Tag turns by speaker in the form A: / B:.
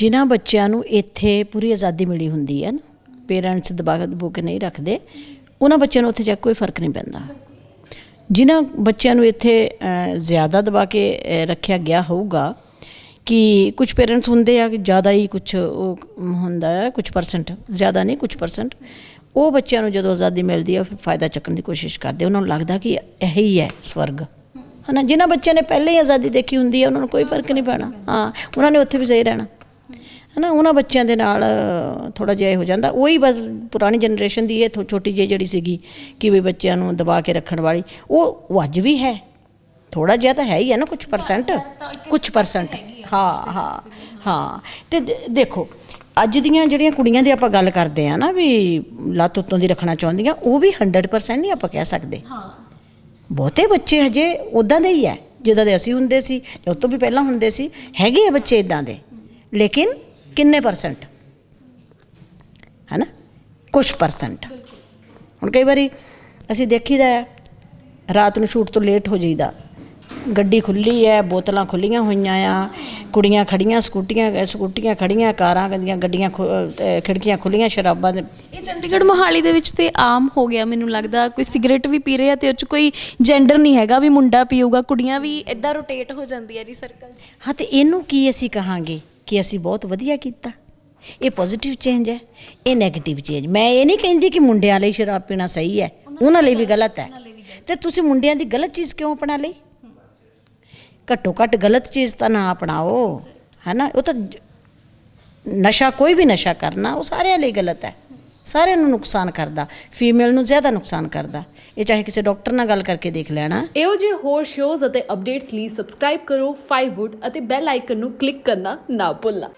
A: ਜਿਨ੍ਹਾਂ ਬੱਚਿਆਂ ਨੂੰ ਇੱਥੇ ਪੂਰੀ ਆਜ਼ਾਦੀ ਮਿਲੀ ਹੁੰਦੀ ਹੈ ਨਾ ਪੇਰੈਂਟਸ ਦਬਾ ਦਬੂ ਕੇ ਨਹੀਂ ਰੱਖਦੇ ਉਹਨਾਂ ਬੱਚਿਆਂ ਨੂੰ ਉੱਥੇ ਜਾ ਕੇ ਕੋਈ ਫ਼ਰਕ ਨਹੀਂ ਪੈਂਦਾ। ਜਿਨ੍ਹਾਂ ਬੱਚਿਆਂ ਨੂੰ ਇੱਥੇ ਅ, ਜ਼ਿਆਦਾ ਦਬਾ ਕੇ ਅ, ਰੱਖਿਆ ਗਿਆ ਹੋਊਗਾ ਕਿ ਕੁਝ ਪੇਰੈਂਟਸ ਹੁੰਦੇ ਆ ਕਿ ਜ਼ਿਆਦਾ ਹੀ ਕੁਝ ਉਹ ਹੁੰਦਾ ਹੈ ਕੁਝ ਪਰਸੈਂਟ ਜ਼ਿਆਦਾ ਨਹੀਂ ਕੁਝ ਪਰਸੈਂਟ ਉਹ ਬੱਚਿਆਂ ਨੂੰ ਜਦੋਂ ਆਜ਼ਾਦੀ ਮਿਲਦੀ ਹੈ ਫਿਰ ਫਾਇਦਾ ਚੱਕਣ ਦੀ ਕੋਸ਼ਿਸ਼ ਕਰਦੇ ਉਹਨਾਂ ਨੂੰ ਲੱਗਦਾ ਕਿ ਇਹੀ ਹੈ ਸਵਰਗ। ਹਨਾ ਜਿਨ੍ਹਾਂ ਬੱਚਿਆਂ ਨੇ ਪਹਿਲੇ ਹੀ ਆਜ਼ਾਦੀ ਦੇਖੀ ਹੁੰਦੀ ਹੈ ਉਹਨਾਂ ਨੂੰ ਕੋਈ ਫ਼ਰਕ ਨਹੀਂ ਪੈਣਾ। ਹਾਂ ਉਹਨਾਂ ਨੇ ਉੱਥੇ ਵੀ ਸਹੀ ਰਹਿਣਾ। ਹਨਾ ਉਹਨਾਂ ਬੱਚਿਆਂ ਦੇ ਨਾਲ ਥੋੜਾ ਜਿਹਾ ਇਹ ਹੋ ਜਾਂਦਾ। ਉਹੀ ਬਸ ਪੁਰਾਣੀ ਜਨਰੇਸ਼ਨ ਦੀ ਇਹ ਥੋ- ਛੋਟੀ ਜਿਹੀ ਜਿਹੜੀ ਸੀਗੀ ਕਿ ਵੀ ਬੱਚਿਆਂ ਨੂੰ ਦਬਾ ਕੇ ਰੱਖਣ ਵਾਲੀ ਉਹ ਉਹ ਅੱਜ ਵੀ ਹੈ। ਥੋੜਾ ਜਿਹਾ ਤਾਂ ਹੈ ਹੀ ਹੈ ਨਾ ਕੁਝ ਪਰਸੈਂਟ ਕੁਝ ਪਰਸੈਂਟ ਹਾਂ ਹਾਂ ਹਾਂ। ਤੇ ਦੇਖੋ ਅੱਜ ਦੀਆਂ ਜਿਹੜੀਆਂ ਕੁੜੀਆਂ ਦੀ ਆਪਾਂ ਗੱਲ ਕਰਦੇ ਆ ਨਾ ਵੀ ਲੱਤ ਉੱਤੋਂ ਦੀ ਰੱਖਣਾ ਚਾਹੁੰਦੀਆਂ ਉਹ ਵੀ 100% ਨਹੀਂ ਆਪਾਂ ਕਹਿ ਸਕਦੇ। ਹਾਂ। ਬਹੁਤੇ ਬੱਚੇ ਹਜੇ ਉਦਾਂ ਦੇ ਹੀ ਹੈ ਜਿੱਦਾਂ ਦੇ ਅਸੀਂ ਹੁੰਦੇ ਸੀ ਜਾਂ ਉਸ ਤੋਂ ਵੀ ਪਹਿਲਾਂ ਹੁੰਦੇ ਸੀ ਹੈਗੇ ਆ ਬੱਚੇ ਇਦਾਂ ਦੇ। ਲੇਕਿਨ ਕਿੰਨੇ ਪਰਸੈਂਟ ਹੈਨਾ? ਕੁਝ ਪਰਸੈਂਟ ਹੁਣ ਕਈ ਵਾਰੀ ਅਸੀਂ ਦੇਖੀਦਾ ਹੈ, ਰਾਤ ਨੂੰ ਸ਼ੂਟ ਤੋਂ ਲੇਟ ਹੋ ਜਾਈਦਾ। ਗੱਡੀ ਖੁੱਲੀ ਹੈ ਬੋਤਲਾਂ ਖੁੱਲੀਆਂ ਹੋਈਆਂ ਆ ਕੁੜੀਆਂ ਖੜੀਆਂ ਸਕੂਟੀਆਂ ਸਕੂਟੀਆਂ ਖੜੀਆਂ ਕਾਰਾਂ ਗੰਦੀਆਂ ਗੱਡੀਆਂ ਖਿੜਕੀਆਂ ਖੁੱਲੀਆਂ ਸ਼ਰਾਬਾਂ ਦੇ
B: ਇਹ ਚੰਡੀਗੜ੍ਹ ਮੋਹਾਲੀ ਦੇ ਵਿੱਚ ਤੇ ਆਮ ਹੋ ਗਿਆ ਮੈਨੂੰ ਲੱਗਦਾ। ਕੋਈ ਸਿਗਰਟ ਵੀ ਪੀ ਰਿਹਾ ਤੇ ਉਹ ਚ ਕੋਈ ਜੈਂਡਰ ਨਹੀਂ ਹੈਗਾ ਵੀ ਮੁੰਡਾ ਪੀਊਗਾ ਕੁੜੀਆਂ ਵੀ ਇਦਾਂ ਰੋਟੇਟ ਹੋ ਜਾਂਦੀ ਹੈ ਜੀ ਸਰਕਲ 'ਚ।
A: ਹਾਂ ਤੇ ਇਹਨੂੰ ਕੀ ਅਸੀਂ ਕਹਾਂਗੇ? ਕਿ ਅਸੀਂ ਬਹੁਤ ਵਧੀਆ ਕੀਤਾ। ਇਹ ਪੋਜ਼ਿਟਿਵ ਚੇਂਜ ਹੈ, ਇਹ 네ਗੇਟਿਵ ਚੇਂਜ ਮੈਂ ਇਹ ਨਹੀਂ ਕਹਿੰਦੀ ਕਿ ਮੁੰਡਿਆਂ ਲਈ ਸ਼ਰਾਬ ਪੀਣਾ ਸਹੀ ਹੈ, ਉਹਨਾਂ ਲਈ ਵੀ ਗਲਤ ਹੈ। ਤੇ ਤੁਸੀਂ ਮੁੰਡਿਆਂ ਦੀ ਗਲਤ ਚੀਜ਼ ਕਿਉਂ ਅਪਣਾ ਲਈ? ਘੱਟੋ ਘੱਟ ਗਲਤ ਚੀਜ਼ ਤਾਂ ਨਾ ਅਪਣਾਓ, ਹੈ ਨਾ? ਉਹ ਤਾਂ ਨਸ਼ਾ, ਕੋਈ ਵੀ ਨਸ਼ਾ ਕਰਨਾ, ਉਹ ਸਾਰਿਆਂ ਲਈ ਗਲਤ ਹੈ। ਸਾਰਿਆਂ ਨੂੰ ਨੁਕਸਾਨ ਕਰਦਾ ਫੀਮੇਲ ਨੂੰ ਜ਼ਿਆਦਾ ਨੁਕਸਾਨ ਕਰਦਾ। ਇਹ ਚਾਹੇ ਕਿਸੇ ਡਾਕਟਰ ਨਾਲ ਗੱਲ ਕਰਕੇ ਦੇਖ ਲੈਣਾ।
C: ਇਹੋ ਜਿਹੇ ਹੋਰ ਸ਼ੋਜ਼ ਅਤੇ ਅਪਡੇਟਸ ਲਈ ਸਬਸਕ੍ਰਾਈਬ ਕਰੋ 5wood ਅਤੇ ਬੈਲ ਆਈਕਨ ਨੂੰ ਕਲਿੱਕ ਕਰਨਾ ਨਾ ਭੁੱਲਣਾ।